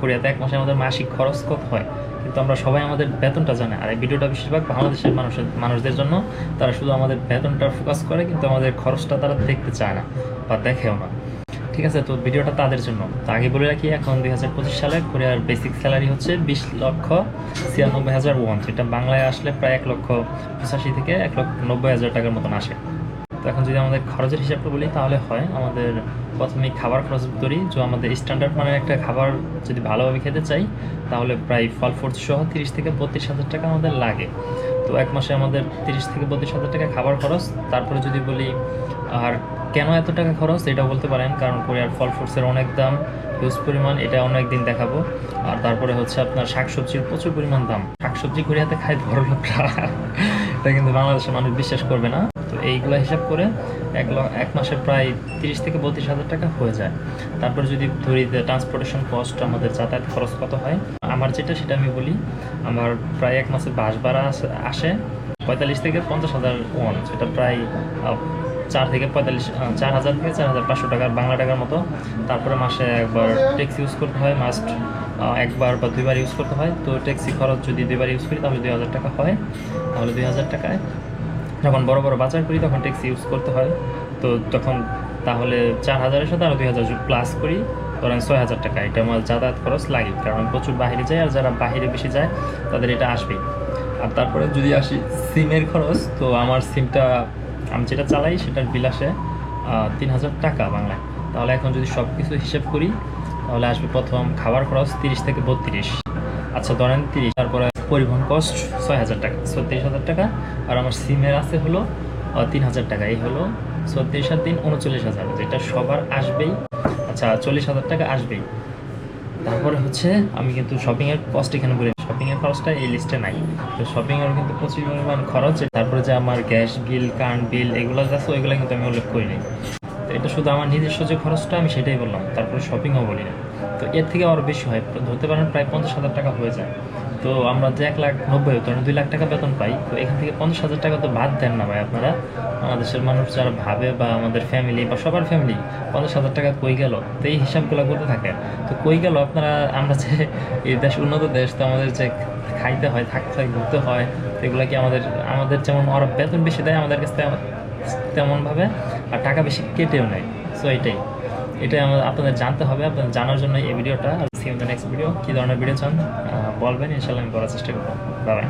কোরিয়াতে এক মাসে আমাদের মাসিক খরচ কত হয়? কিন্তু আমরা সবাই আমাদের বেতনটা জানে। আর এই ভিডিওটা বেশিরভাগ বাংলাদেশের মানুষের, মানুষদের জন্য। তারা শুধু আমাদের বেতনটা ফোকাস করে, কিন্তু আমাদের খরচটা তারা দেখতে চায় না বা দেখেও না। ঠিক আছে? তো ভিডিওটা তাদের জন্য। তো আগে বলে রাখি, এখন দুই হাজার পঁচিশ সালে কোরিয়ার বেসিক স্যালারি হচ্ছে বিশ লক্ষ ছিয়ানব্বই হাজার ওয়ান যেটা বাংলায় আসলে প্রায় এক লক্ষ পঁচাশি থেকে এক লক্ষ নব্বই হাজার টাকার মতন আসে। তো এখন যদি আমাদের খরচের হিসাবটা বলি, তাহলে হয় আমাদের প্রথমে খাবার খরচ ধরি যে আমাদের স্ট্যান্ডার্ড মানের একটা খাবার যদি ভালোভাবে খেতে চাই, তাহলে প্রায় ফল ফ্রুট সহ তিরিশ থেকে বত্রিশ হাজার টাকা আমাদের লাগে। তো এক মাসে আমাদের তিরিশ থেকে বত্রিশ হাজার টাকা খাবার খরচ। তারপরে যদি বলি, আর কেন এত টাকা খরচ, এটা বলতে পারেন, কারণ কোরিয়ার ফল ফ্রুটসের অনেক দাম হিউজ পরিমাণ, এটা অনেক দিন দেখাবো। আর তারপরে হচ্ছে আপনার শাকসবজির প্রচুর পরিমাণ দাম। শাকসবজি কোরিয়াতে খায় বড় লোকরা। এটা কিন্তু বাংলাদেশের মানুষ বিশ্বাস করবে না। তো এইগুলো হিসাব করে এক এক মাসে প্রায় তিরিশ থেকে বত্রিশ হাজার টাকা হয়ে যায়। তারপর যদি ধরি ট্রান্সপোর্টেশন কস্ট আমাদের যাতায়াত খরচ কত হয়, আমার যেটা সেটা আমি বলি, আমার প্রায় এক মাসে বাস ভাড়া আসে- আসে পঁয়তাল্লিশ থেকে পঞ্চাশ হাজার ওয়ান সেটা প্রায় চার থেকে পঁয়তাল্লিশ চার হাজার থেকে চার হাজার পাঁচশো টাকার বাংলা টাকার মতো। তারপরে মাসে একবার ট্যাক্সি ইউজ করতে হয় মাস্ট একবার বা দুইবার ইউজ করতে হয়। তো ট্যাক্সি খরচ যদি দুইবার ইউজ করি, তাহলে দুই হাজার টাকা হয়। তাহলে দুই হাজার টাকায় যখন বড় বড় বাজার করি, তখন ট্যাক্সি ইউজ করতে হয়। তো তখন তাহলে চার হাজারের সাথে আরও দুই হাজার প্লাস করি। ধরেন ছয় হাজার টাকা। এটা আমার যাতায়াত খরচ লাগে, কারণ প্রচুর বাইরে যাই, আর যারা বাইরে বেশি যায়, তাদের এটা আসবেই আর তারপরে যদি আসি সিমের খরচ, তো আমার সিমটা আমি যেটা চালাই সেটার বিল আসে তিন হাজার টাকা বাংলায়। তাহলে এখন যদি সব কিছু হিসেব করি, তাহলে আসবে প্রথম খাবার খরচ তিরিশ থেকে বত্রিশ। আচ্ছা ধরেন তিরিশ। তারপরে পরিবহন কস্ট ছয় হাজার টাকা ছত্রিশ হাজার টাকা। আর আমার সিমের আছে হলো তিন হাজার টাকা। এই হলো ছত্রিশ আর তিন উনচল্লিশ হাজার যেটা সবার আসবেই। আচ্ছা চল্লিশ হাজার টাকা আসবেই। তারপরে হচ্ছে, আমি কিন্তু শপিংয়ের কস্ট এখানে বলি শপিংয়ের খরচটা এই লিস্টে নাই। তো শপিংয়েরও কিন্তু প্রচুর পরিমাণ খরচ। তারপরে যে আমার গ্যাস বিল কারেন্ট বিল এগুলো আছে, ওইগুলো কিন্তু আমি উল্লেখ করিনি। তো এটা শুধু আমার নিজস্ব যে খরচটা, আমি সেটাই বললাম। তারপরে শপিংও বলি না। তো এর থেকে আরও বেশি হয়। ধরতে পারেন প্রায় পঞ্চাশ হাজার টাকা হয়ে যায়। তো আমরা যে এক লাখ নব্বই হতো দুই লাখ টাকা বেতন পাই। তো এখান থেকে পঞ্চাশ হাজার টাকা তো বাদ দেন না ভাই আপনারা। বাংলাদেশের মানুষ যারা ভাবে বা আমাদের ফ্যামিলি বা সবার ফ্যামিলি পঞ্চাশ হাজার টাকা কই গেল? তো এই হিসাবগুলো করতে থাকে তো কই গেল আপনারা, আমরা যে এই দেশ, উন্নত দেশ, তো আমাদের যে খাইতে হয়, থাকতে হয়, ঘুরতে হয় এগুলো কি আমাদের আমাদের যেমন ওরা বেতন বেশি দেয়, আমাদের কাছে তেমন- তেমনভাবে আর টাকা বেশি কেটেও নেয়। সো এটাই। আমাদের আপনাদের জানতে হবে, আপনাদের জানার জন্য এই ভিডিওটা। আর দ্য নেক্সট ভিডিও কী ধরনের ভিডিও চান বলবেন ইনশাল্লাহ আমি করার চেষ্টা করব। বাবাই